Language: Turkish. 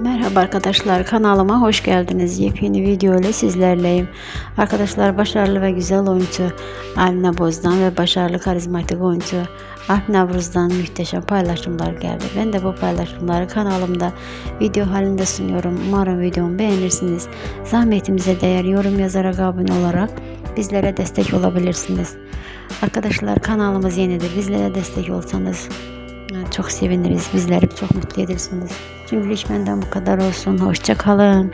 Merhaba arkadaşlar kanalıma hoş geldiniz. Yepyeni video ile sizlerleyim. Arkadaşlar başarılı ve güzel oyuncu Alina Boz'dan ve başarılı karizmatik oyuncu Alp Navruz'dan muhteşem paylaşımlar geldi. Ben de bu paylaşımları kanalımda video halinde sunuyorum. Umarım videomu beğenirsiniz. Zahmetimize değer yorum yazarak abone olarak bizlere destek olabilirsiniz. Arkadaşlar kanalımız yenidir. Bizlere destek olsanız çok seviniriz. Bizleri çok mutlu edersiniz. Şimdilik benden bu kadar olsun. Hoşça kalın.